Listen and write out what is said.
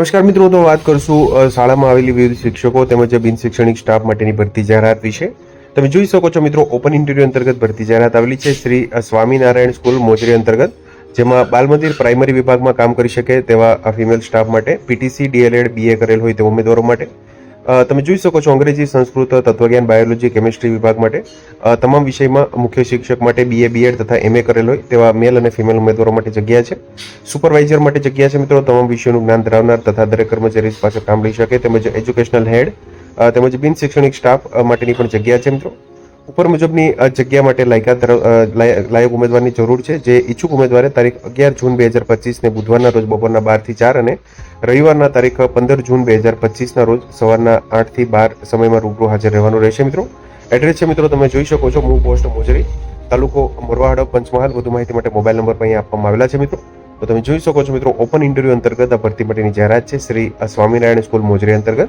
નમસ્કાર મિત્રો, તો વાત કરશું શાળામાં આવેલી વિવિધ શિક્ષકો તેમજ બિન શૈક્ષણિક સ્ટાફ માટેની ભરતી જાહેરાત વિશે. તમે જોઈ શકો છો મિત્રો, ઓપન ઇન્ટરવ્યુ અંતર્ગત ભરતી જાહેરાત આવેલી છે શ્રી સ્વામિનારાયણ સ્કૂલ મોજરી અંતર્ગત, જેમાં બાલ મંદિર પ્રાઇમરી વિભાગમાં કામ કરી શકે તેવા ફિમેલ સ્ટાફ માટે, પીટીસી, ડીએલએડ, બીએ કરેલ હોય તે ઉમેદવારો માટે. તમે જોઈ શકો છો અંગ્રેજી સંસ્કૃત, તત્વજ્ઞાન, બાયોલોજી, કેમિસ્ટ્રી વિભાગ માટે તમામ વિષયમાં મુખ્ય શિક્ષક માટે બીએ બીએડ તથા એમએ કરેલ હોય તેવા મેલ અને ફિમેલ ઉમેદવારો માટે જગ્યા છે. સુપરવાઇઝર માટે જગ્યા છે મિત્રો, તમામ વિષયોનું જ્ઞાન ધરાવનાર તથા દરેક કર્મચારી પાસે કામ લઈ શકે, તેમજ એજ્યુકેશનલ હેડ તેમજ બિન શૈક્ષણિક સ્ટાફ માટેની પણ જગ્યા છે મિત્રો. ઉપર મુજબની જગ્યા માટે લાયકાત લાય- લાયક ઉમેદવારની જરૂર છે. જે ઈચ્છુક ઉમેદવારે તારીખ અગિયાર જૂન બે હજાર પચીસને બુધવારના રોજ બપોરના બારથી ચાર અને રવિવારના તારીખ પંદર જૂન બે હજાર પચીસના રોજ સવારના આઠથી બાર સમયમાં રૂબરૂ હાજર રહેવાનું રહેશે, મિત્રો. એડ્રેસ છે, મિત્રો, તમે જોઈ શકો છો. મૂળ પોસ્ટ મોજરી, તાલુકો મોરવા હડપ પંચમહાલ. વધુ માહિતી માટે મોબાઈલ નંબર પણ અહીંયા આપવામાં આવેલા છે, મિત્રો. તો તમે જોઈ શકો છો, મિત્રો, ઓપન ઇન્ટરવ્યૂ અંતર્ગત આ ભરતી માટેની જાહેરાત છે. શ્રી સ્વામિનારાયણ સ્કૂલ મોજરી અંતર્ગત.